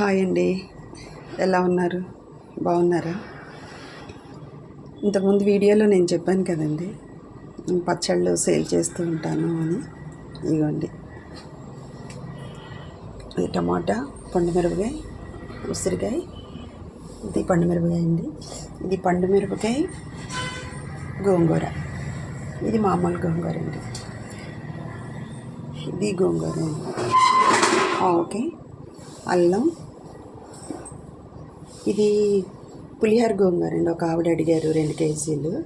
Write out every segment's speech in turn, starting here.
Hi అండి. ఎలా ఉన్నారు? బాగున్నారా? ఇంతకుముందు వీడియోలో నేను చెప్పాను కదండి. పచ్చళ్ళు సేల్ చేస్తూ ఉంటాను అని. ఇదిగోండి ఇది టమాటా పండు మిరపకాయ ఉసిరికాయ. ఇది పండు మిరపకాయ అండి. ఇది పండు మిరపకాయ గోంగూర. ఇది మామూలు గోంగూర అండి. ఇది గోంగూర. ఓకే. అల్లం ఇది పులిహోర గోంగూర అండి. ఒక ఆవిడ అడిగారు రెండు కేజీలు.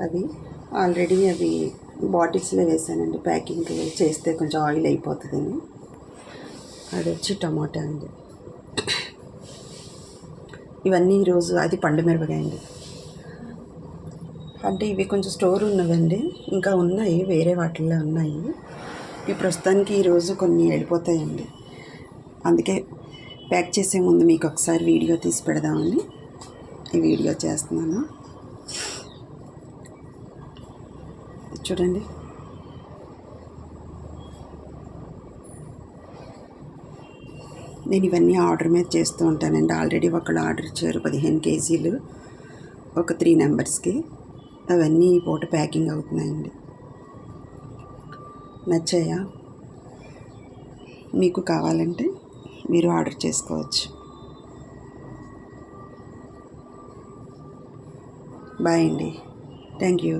అవి ఆల్రెడీ అవి బాటిల్స్లో వేసానండి. ప్యాకింగ్ చేస్తే కొంచెం ఆయిల్ అయిపోతుందని. అది వచ్చి టమాటా అండి. ఇవన్నీ ఈరోజు అది పండుమిరపకాయ అండి. అంటే ఇవి కొంచెం స్టోర్ ఉన్నదండి ఇంకా ఉన్నాయి వేరే వాటిల్లో ఉన్నాయి. ఈ ప్రస్తుతానికి ఈరోజు కొన్ని వెళ్ళిపోతాయండి. అందుకే ప్యాక్ చేసే ముందు మీకు ఒకసారి వీడియో తీసి పెడదామని ఈ వీడియో చేస్తున్నాను. చూడండి. నేను ఇవన్నీ ఆర్డర్ మీద చేస్తూ ఉంటానండి. ఆల్రెడీ ఒకళ్ళు ఆర్డర్ ఇచ్చారు పదిహేను కేజీలు. ఒక త్రీ నెంబర్స్కి అవన్నీ ఈ పూట ప్యాకింగ్ అవుతున్నాయండి. నచ్చాయా? మీకు కావాలంటే మీరు ఆర్డర్ చేసుకోవచ్చు. బాయ్ అండి. Thank you